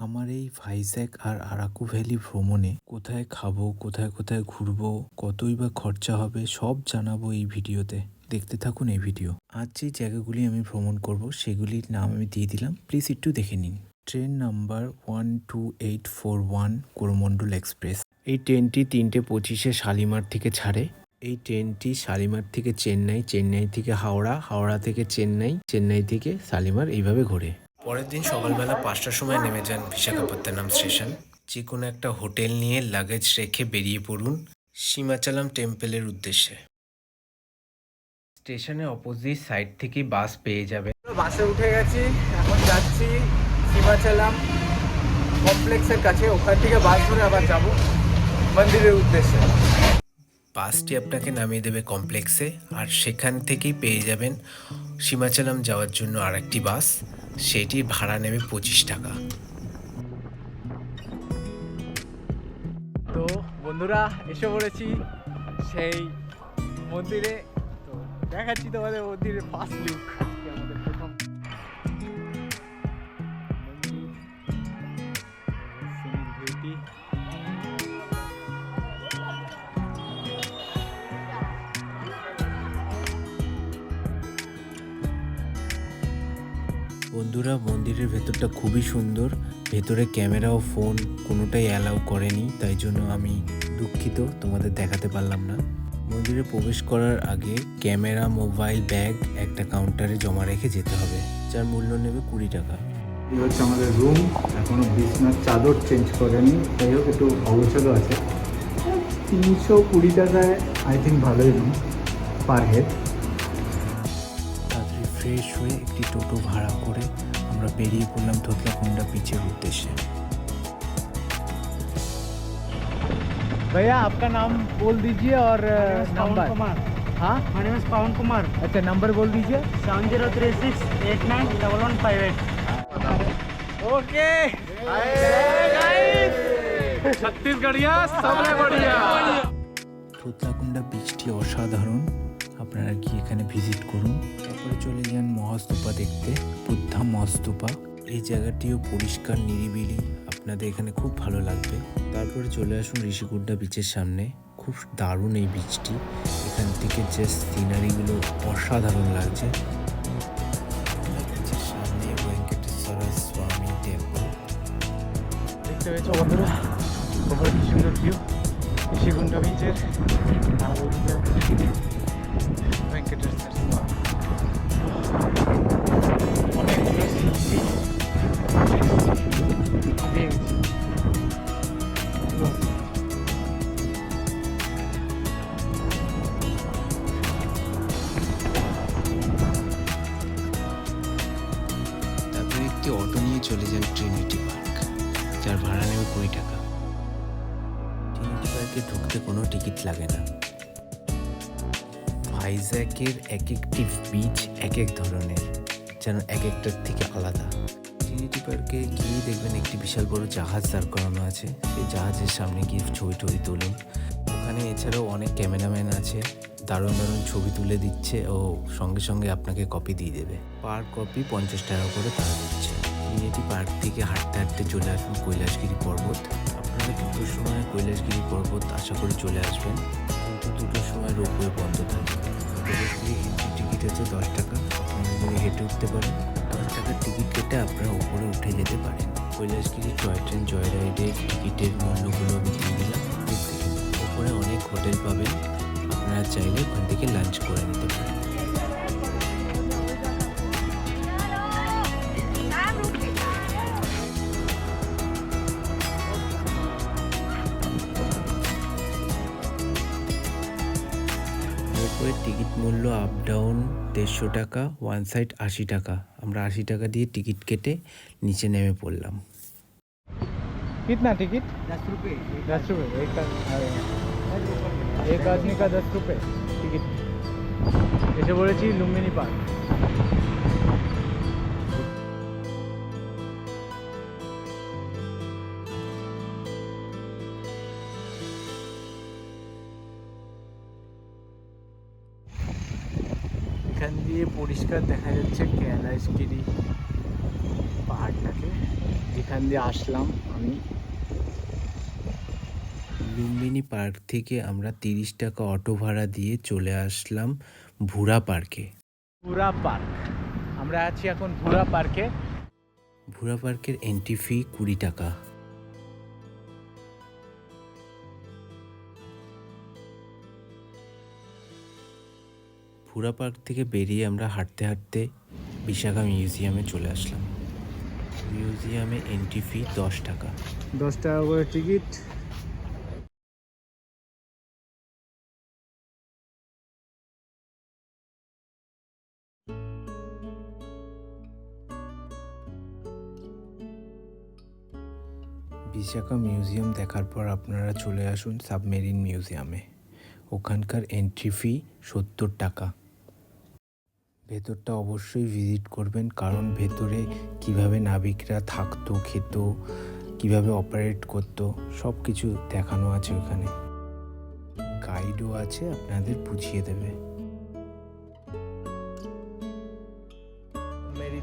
আমার এই ভাইজ্যাক আর আরাকু ভ্যালি ভ্রমণে কোথায় খাব, কোথায় কোথায় ঘুরবো, কতই বা খরচা হবে সব জানাব এই ভিডিওতে। দেখতে থাকুন এই ভিডিও। আজ যে জায়গাগুলি আমি ভ্রমণ করব সেগুলির নাম আমি দিয়ে দিলাম। প্লিজ একটু দেখে নিন। Train number one two eight four one Coromandel express. এই ট্রেনটি তিনটে পঁচিশে শালিমার থেকে ছাড়ে। এই ট্রেনটি শালিমার থেকে চেন্নাই চেন্নাই থেকে হাওড়া হাওড়া থেকে চেন্নাই চেন্নাই থেকে শালিমার এইভাবে ঘোরে। পরের দিন সকালবেলা পাঁচটার সময় নেমে যান বিশাখাপত্তনম স্টেশন। যে কোনো একটা হোটেল নিয়ে লাগেজ রেখে বেরিয়ে পড়ুন সীমাচালাম টেম্পলের উদ্দেশ্যে। স্টেশনে অপোজিট সাইড থেকেই বাস পেয়ে যাবে বাসে উঠে গেছি এখন যাচ্ছি সীমাচালাম কমপ্লেক্সের কাছে। ওখান থেকে বাস ধরে আবার যাব মন্দিরের উদ্দেশ্যে। বাসটি আপনাকে নামিয়ে দেবে কমপ্লেক্সে আর সেখান থেকেই পেয়ে যাবেন সীমাচলাম যাওয়ার জন্য আরেকটি বাস সেটির ভাড়া নেবে পঁচিশ টাকা। তো বন্ধুরা, এসে পড়েছি সেই মন্দিরে। তো দেখাচ্ছি তোমাদের মন্দিরের ফার্স্ট লুক বন্ধুরা, মন্দিরের ভেতরটা খুবই সুন্দর। ভেতরে ক্যামেরা ও ফোন কোনোটাই অ্যালাউ করেনি, তাই জন্য আমি দুঃখিত, তোমাদের দেখাতে পারলাম না। মন্দিরে প্রবেশ করার আগে ক্যামেরা, মোবাইল, ব্যাগ, একটা কাউন্টারে জমা রেখে যেতে হবে, যার মূল্য নেবে কুড়ি টাকা। হচ্ছে আমাদের রুম এখনও বিছনার চাদর চেঞ্জ করেনি, যাই হোক, একটু অগোছালো আছে। তিনশো কুড়ি টাকায় আই থিঙ্ক ভালোই রুম পার হেড ফ্রেশ হয়ে একটি টোটো ভাড়া করে আমরা বেরিয়ে পড়লাম ধোতলাকুন্ডা বিচের উদ্দেশ্যে भैया आपका नाम बोल दीजिए और नंबर कुमार हाँ My name is Pawan Kumar. अच्छा नंबर बोल दीजिए Seven zero three six eight nine double one five eight. Okay छत्तीसगढ़िया सबसे बढ़िया থুতলাকুন্ডা বীচটি অসাধারণ আপনারা গিয়ে এখানে ভিজিট করুন। তারপরে চলে যান মহাস্তূপা দেখতে, বুদ্ধা মহাস্তূপা। এই জায়গাটিও পরিষ্কার, নিরিবিলি। আপনাদের এখানে খুব ভালো লাগবে। তারপরে চলে আসুন ঋষিকুণ্ডা বিচের সামনে। খুব দারুণ এই বীচটি এখান থেকে যে সিনারিগুলো অসাধারণ লাগছে। সামনে দেখতে পেয়েছ বন্ধুরা? সুন্দর ভিউ ঋষিকুণ্ড বিচের ভেঙ্কটেশ্বর একটি অটো নিয়ে চলে যান ট্রিনিটি পার্ক যার ভাড়া নেবে কুড়ি টাকা। ঢুকতে কোনো টিকিট লাগে না। ভাইজ্যাকের এক একটি বিচ এক এক ধরনের, যেন এক একটার থেকে আলাদা। ট্রিনিটি পার্কে গিয়ে দেখবেন একটি বিশাল বড় জাহাজ দাঁড় করানো আছে? সেই জাহাজের সামনে গিয়ে ছবি টবি তুলুন। ওখানে এছাড়াও অনেক ক্যামেরাম্যান আছে। দারুণ দারুণ ছবি তুলে দিচ্ছে ও সঙ্গে সঙ্গে আপনাকে কপি দিয়ে দেবে। পার কপি পঞ্চাশ টাকা করে তারা দিচ্ছে। ট্রিনিটি পার্ক থেকে হাঁটতে হাঁটতে চলে আসুন কৈলাসগিরি পর্বত। আপনারা দুটোর সময় কৈলাসগিরি পর্বত আশা করে চলে আসবেন। কিন্তু দুটোর সময় রোপওয়ে বন্ধ টিকিট হচ্ছে দশ টাকা। আপনারা হেঁটে উঠতে পারেন, দশ টাকার টিকিট কেটে আপনারা উপরে উঠে যেতে পারেন। কৈলাসগিরি টয় ট্রেন জয় রাইডের টিকিটের মূল্যগুলো আমি দিলাম। উপরে অনেক হোটেল পাবেন। আপনারা চাইলে ওখান থেকে লাঞ্চ করে নিতে পারেন। দেড়শো টাকা ওয়ান সাইড আশি টাকা। আমরা আশি টাকা দিয়ে টিকিট কেটে নিচে নেমে পড়লাম। কিতনা টিকিট? দশ রুপে। দশ রুপে এক আদমি কা দশ রুপে টিকিট। এসে বলেছি লুম্বিনী পার্ক। দিয়ে পরিষ্কার দেখা যাচ্ছে কৈলাসগিরি পাহাড়টাকে। যেখান দিয়ে আসলাম আমি। লুম্বিনী পার্ক থেকে আমরা তিরিশ টাকা অটো ভাড়া দিয়ে চলে আসলাম ভুরা পার্কে। ভুরা পার্ক। আমরা আছি এখন ভুরা পার্কে। ভুরা পার্কের এন্ট্রি ফি কুড়ি টাকা। ভুরা পার্ক থেকে বেরিয়ে আমরা হাঁটতে হাঁটতে বিশাখা মিউজিয়ামে চলে আসলাম। মিউজিয়ামে এন্ট্রি ফি দশ টাকা। দশ টাকা করে টিকিট। বিশাখা মিউজিয়াম দেখার পর আপনারা চলে আসুন সাবমেরিন মিউজিয়ামে। ওখানকার এন্ট্রি ফি সত্তর টাকা। ভেতরটা অবশ্যই ভিজিট করবেন। কারণ ভেতরে কীভাবে নাবিকরা থাকতো, খেত, কীভাবে অপারেট করতো সব কিছু দেখানো আছে ওখানে। গাইডও আছে, আপনাদের বুঝিয়ে দেবে।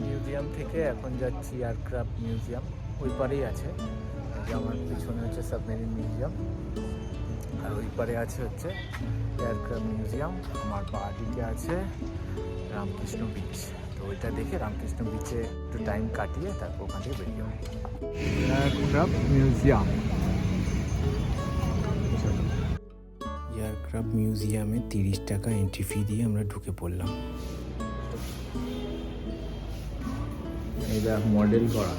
মিউজিয়াম থেকে এখন যাচ্ছি এয়ারক্রাফট মিউজিয়াম ওই পারেই আছে। আমার পিছনে হচ্ছে সাবমেরিন মিউজিয়াম আর ওই পারে আছে হচ্ছে এয়ারক্রাফট মিউজিয়াম আমার বাঁ দিকে আছে। রামকৃষ্ণ বিচ তো ওইটা দেখে রামকৃষ্ণ বিচে একটু টাইম কাটিয়ে তারপর ওখান থেকে বেরিয়ে এয়ারক্রাফট মিউজিয়াম এয়ারক্রাফট মিউজিয়ামে তিরিশ টাকা এন্ট্রি ফি দিয়ে আমরা ঢুকে পড়লাম। দেখ মডেল করা।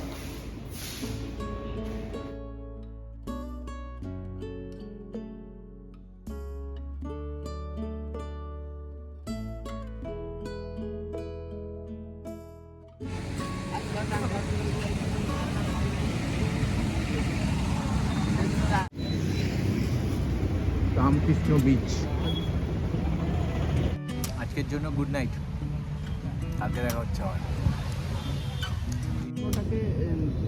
রামকৃষ্ণ বিচ আজকের জন্য গুড নাইট কালকে দেখা হচ্ছে আমার ওটাকে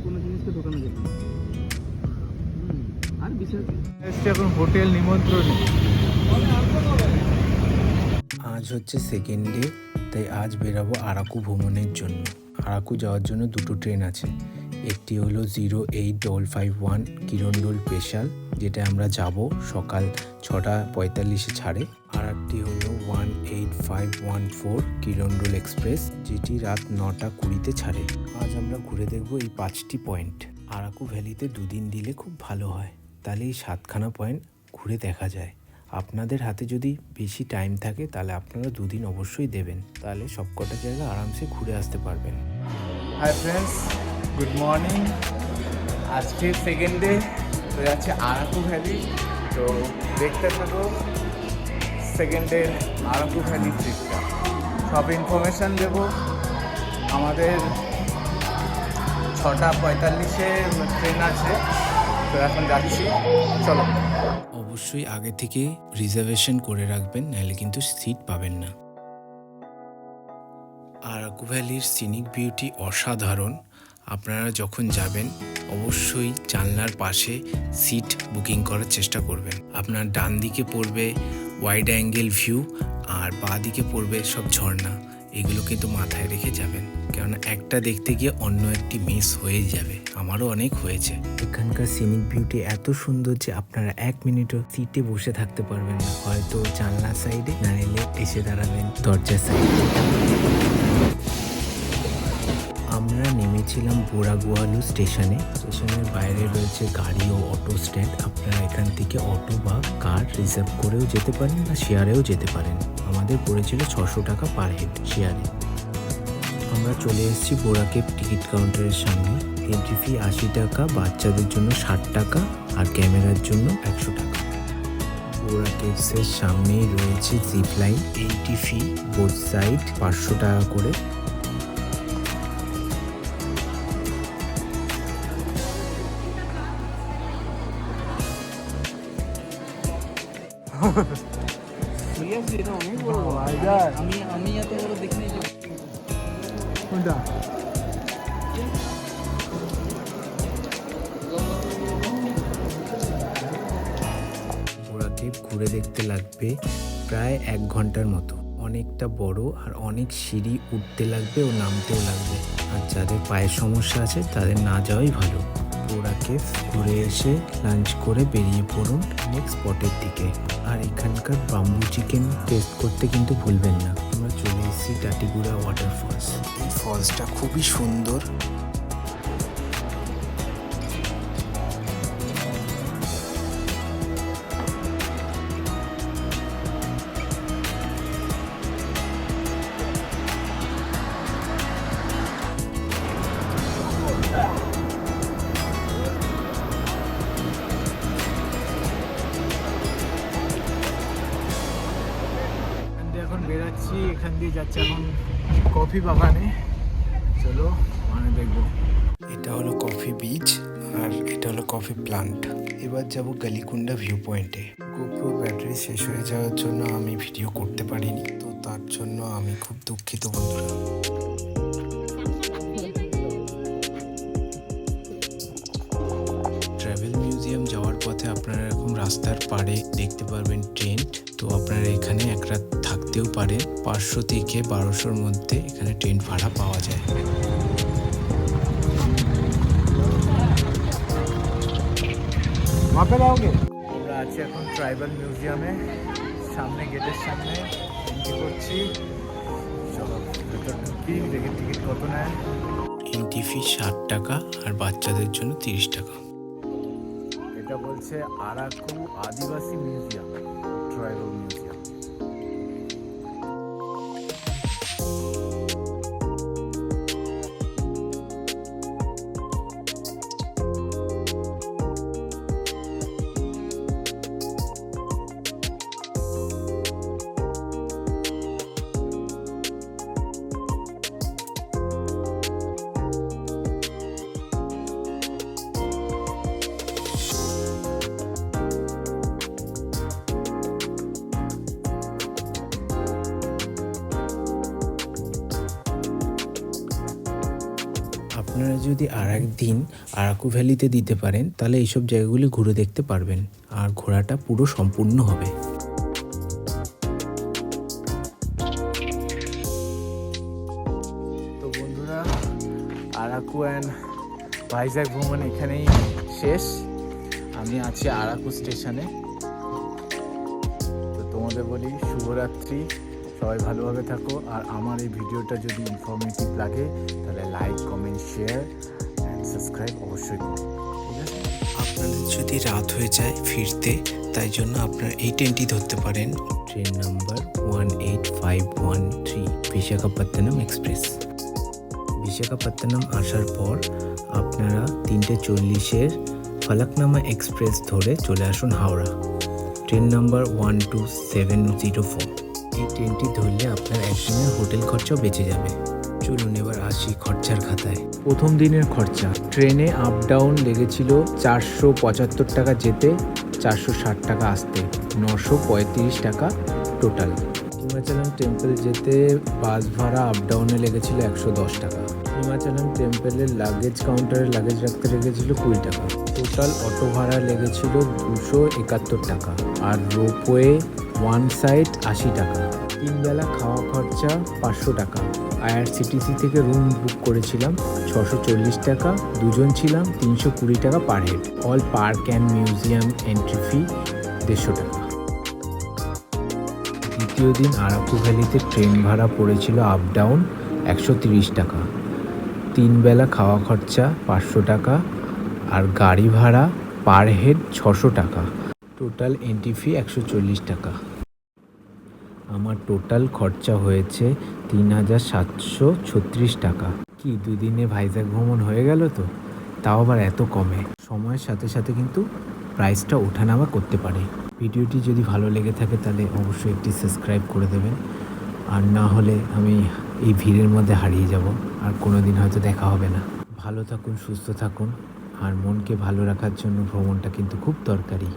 কোনো জিনিসকে ঢোকানো যাবে আর বিশেষ এসছি এখন হোটেল নিমন্ত্রণ। আজ হচ্ছে সেকেন্ড ডে তাই আজ বেরাবো আরাকু ভ্রমণের জন্য। আরাকু যাওয়ার জন্য দুটো ট্রেন আছে। একটি হলো zero eight double five one Kirandul special যেটা আমরা যাব সকাল ছটা পঁয়তাল্লিশে ছাড়ে। আর একটি হলো one eight five one four Kirandul express, যেটি রাত নটা কুড়িতে ছাড়ে। আজ আমরা ঘুরে দেখব এই পাঁচটি পয়েন্ট। আরাকু ভ্যালিতে দুদিন দিলে খুব ভালো হয়। তাহলে এই সাতখানা পয়েন্ট ঘুরে দেখা যায়। আপনাদের হাতে যদি বেশি টাইম থাকে, তাহলে আপনারা দুদিন অবশ্যই দেবেন। তাহলে সবকটা জায়গা আরামসে ঘুরে আসতে পারবেন। হাই ফ্রেন্ডস গুড মর্নিং আজকে সেকেন্ড ডে তো যাচ্ছে আরাকু ভ্যালি। তো দেখতে থাকো সেকেন্ড ডে আরাকু ভ্যালি ট্রিপটা সব ইনফরমেশান দেবো। আমাদের ছটা পঁয়তাল্লিশে ট্রেন আছে। তো এখন যাচ্ছি। চলো। অবশ্যই আগে থেকে রিজার্ভেশন করে রাখবেন, নাহলে কিন্তু সিট পাবেন না। আরাকু ভ্যালির সিনিক বিউটি অসাধারণ। আপনারা যখন যাবেন, অবশ্যই জানলার পাশে সিট বুকিং করার চেষ্টা করবেন। আপনার ডান দিকে পড়বে ওয়াইড অ্যাঙ্গেল ভিউ আর বাঁ দিকে পড়বে সব ঝর্ণা। এগুলো কিন্তু মাথায় রেখে যাবেন। কেননা একটা দেখতে গিয়ে অন্য একটি মিস হয়ে যাবে। আমারও অনেক হয়েছে। এখানকার সিনিক বিউটি এত সুন্দর যে আপনারা এক মিনিটও সিটে বসে থাকতে পারবেন না। হয়তো জানলা সাইডে না নিলে এসে দাঁড়াবেন দরজার সাইডে নেমেছিলাম বোরাগুয়ালু স্টেশনে। স্টেশনের বাইরে রয়েছে গাড়ি ও অটো স্ট্যান্ড। আপনারা এখান থেকে অটো বা কার রিজার্ভ করেও যেতে পারেন বা শেয়ারেও যেতে পারেন। আমাদের পড়েছিল ছশো টাকা পার হেড শেয়ারে। আমরা চলে এসেছি বোরাকেপ টিকিট কাউন্টারের সামনে। এন্ট্রি ফি আশি টাকা, বাচ্চাদের জন্য ষাট টাকা আর ক্যামেরার জন্য একশো টাকা। বোরা কেভসের সামনেই রয়েছে zip line entry fee both side পাঁচশো টাকা করে। কোনটা ঘুরে দেখতে লাগবে প্রায় এক ঘণ্টার মতো। অনেকটা বড় আর অনেক সিঁড়ি উঠতে লাগবে ও নামতেও লাগবে। আর যাদের পায়ের সমস্যা আছে তাদের না যাওয়াই ভালো। ওরা কেভ ঘুরে এসে লাঞ্চ করে বেরিয়ে পড়ুন নেক্সট স্পটের দিকে। আর এখানকার বাম্বু চিকেন টেস্ট করতে কিন্তু ভুলবেন না। আমরা চলে এসেছি টাটিগুড়া ওয়াটারফলস এই ফলসটা খুবই সুন্দর। বেরাচ্ছি এখান দিয়ে যাচ্ছে এখন কফি বাগানে। চলো মানে দেখব। এটা হলো কফি বিচ আর এটা হলো কফি প্লান্ট। এবার যাব গালিকুন্ডা ভিউ পয়েন্টে গোপ্রো ব্যাটারি শেষ হয়ে যাওয়ার জন্য আমি ভিডিও করতে পারিনি তো তার জন্য আমি খুব দুঃখিত বন্ধুরা। ট্রাভেল মিউজিয়াম যাওয়ার পথে আপনারা এরকম রাস্তার পাড়ে দেখতে পারবেন ট্রেন। তো আপনারা এখানে এক রাত থাকতেও পারে। পাঁচশো থেকে বারোশোর মধ্যে এখানে টেন্ট ভাড়া পাওয়া যায়। আমরা আছি এখন ট্রাইবাল মিউজিয়ামে। সামনে গেটের সামনে এন্ট্রি করছি। চলো ঢুকি দেখি টিকিট কত নেয়। এন্ট্রি ফি ষাট টাকা আর বাচ্চাদের জন্য তিরিশ টাকা। এটা বলছে Araku Adivasi museum tribal museum. যদি আর দিন আরাকু ভ্যালিতে দিতে পারেন, তাহলে এইসব জায়গাগুলি ঘুরে দেখতে পারবেন। আর ঘোরাটা পুরো সম্পূর্ণ হবে। তো বন্ধুরা, আরাকু অ্যান্ড ভাইজ্যাক ভ্রমণ এখানেই শেষ। আমি আছি আরাকু স্টেশনে। তো তোমাদের বলি শুভরাত্রি। সবাই ভালোভাবে থাকো। আর আমার এই ভিডিওটা যদি ইনফরমেটিভ লাগে তাহলে like comment share and subscribe অবশ্যই করো। ঠিক আছে? আপনাদের যদি রাত হয়ে যায় ফিরতে তাই জন্য আপনারা এই ট্রেনটি ধরতে পারেন। Train number one eight five one three Visakhapatnam express Visakhapatnam আসার পর আপনারা তিনটে চল্লিশের ফলকনামা এক্সপ্রেস ধরে চলে আসুন Howrah. Train number one two seven zero four এই ট্রেনটি ধরলে আপনার একদিনের হোটেল খরচাও বেঁচে যাবে। চলুন এবার আসি খরচার খাতায়। প্রথম দিনের খরচা। ট্রেনে আপ ডাউন লেগেছিল চারশো পঁচাত্তর টাকা যেতে, চারশো ষাট টাকা আসতে, নশো পঁয়ত্রিশ টাকা টোটাল হিমাচলম টেম্পল যেতে বাস ভাড়া আপ ডাউনে লেগেছিল একশো দশ টাকা। হিমাচলম টেম্পলের লাগেজ কাউন্টারে লাগেজ রাখতে লেগেছিল কুড়ি টাকা। টোটাল অটো ভাড়া লেগেছিল দুশো একাত্তর টাকা। আর রোপওয়ে ওয়ান সাইড আশি টাকা। তিন বেলা খাওয়া খরচা পাঁচশো টাকা। আইআরসিটিসি থেকে রুম বুক করেছিলাম ছশো চল্লিশ টাকা, দুজন ছিলাম তিনশো কুড়ি টাকা per head. All park and museum entry fee দেড়শো টাকা। দ্বিতীয় দিন আরাকু ভ্যালিতে ট্রেন ভাড়া পড়েছিল আপ ডাউন একশো তিরিশ টাকা। তিন বেলা খাওয়া খরচা পাঁচশো টাকা আর গাড়ি ভাড়া পার হেড ছশো টাকা। টোটাল এন্ট্রি ফি একশো চল্লিশ টাকা। আমার টোটাল খরচা হয়েছে তিন হাজার সাতশো ছত্রিশ টাকা। কি, দুদিনে ভাইজ্যাক ভ্রমণ হয়ে গেল তো? তাও আবার এত কমে। সময়ের সাথে সাথে কিন্তু প্রাইসটা ওঠানামা করতে পারে। ভিডিওটি যদি ভালো লেগে থাকে তাহলে অবশ্যই একটি সাবস্ক্রাইব করে দেবেন। আর না হলে আমি এই ভিড়ের মধ্যে হারিয়ে যাব। আর কোনো দিন হয়তো দেখা হবে না। ভালো থাকুন, সুস্থ থাকুন। আর মনকে ভালো রাখার জন্য ভ্রমণটা কিন্তু খুব দরকারি।